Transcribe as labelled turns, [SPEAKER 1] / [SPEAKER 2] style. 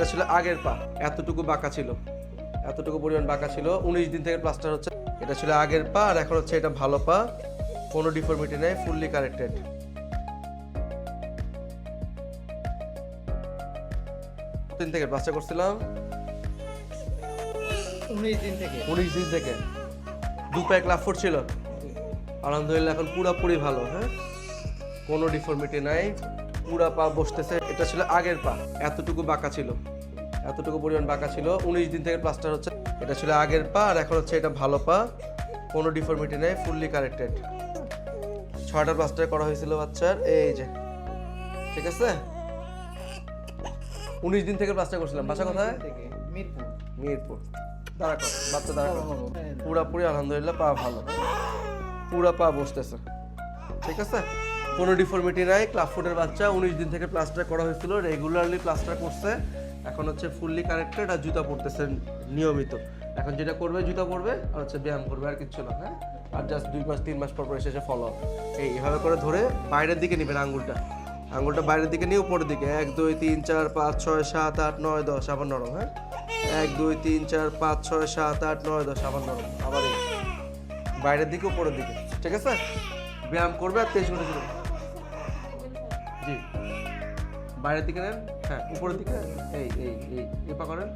[SPEAKER 1] এটা ছিল আগের পা এতটুকু বাঁকা ছিল এতটুকু পরিমাণ বাঁকা ছিল উনিশ দিন থেকে প্লাস্টার হচ্ছে এটা ছিল আগের পা আর এখন হচ্ছে এটা ভালো পা কোনো ডিফর্মিটি নেই ফুললি কারেক্টেড তিন থেকে প্লাস্টার করছিলাম
[SPEAKER 2] উনিশ দিন থেকে
[SPEAKER 1] উনিশ দিন থেকে দু প্যাক লাভ ছিল আলহামদুলিল্লাহ এখন পুরাপুরি ভালো হ্যাঁ কোনো ডিফর্মিটি নাই পুরা পা বসতেছে এটা ছিল আগের পা এতটুকু বাঁকা ছিল এতটুকু পরিমাণ বাঁকা ছিল উনিশ দিন থেকে প্লাস্টার হচ্ছে এটা ছিল আগের পা আর এখন হচ্ছে এটা ভালো পা কোনো ডিফর্মিটি নেই ফুললি কারেক্টেড ছয়টা প্লাস্টার করা হয়েছিল বাচ্চার এই যে ঠিক আছে উনিশ দিন থেকে প্লাস্টার করছিলাম বাসা কোথায় মিরপুর মিরপুর দাঁড়া বাচ্চা দাঁড়া পুরাপুরি আলহামদুলিল্লাহ পা ভালো পুরা পা বসতেছে ঠিক আছে কোনো ডিফর্মিটি নাই ক্লাস ফোরের বাচ্চা উনিশ দিন থেকে প্লাস্টার করা হয়েছিল রেগুলারলি প্লাস্টার করছে এখন হচ্ছে ফুললি কানেক্টেড আর জুতা পরতেছে নিয়মিত এখন যেটা করবে জুতা পরবে আর হচ্ছে ব্যায়াম করবে আর কিচ্ছু না হ্যাঁ আর জাস্ট দুই মাস তিন মাস পর পর এসে ফলো এই এভাবে করে ধরে বাইরের দিকে নেবেন আঙুলটা আঙুলটা বাইরের দিকে নিয়ে উপরের দিকে এক দুই তিন চার পাঁচ ছয় সাত আট নয় দশ আবার নরম হ্যাঁ এক দুই তিন চার পাঁচ ছয় সাত আট নয় দশ আবার নরম আবার বাইরের দিকে উপরের দিকে ঠিক আছে ব্যায়াম করবে আর তেইশ ঘন্টা জি বাইরের দিকে নেন হ্যাঁ উপরের দিকে এই এই এই এপা করেন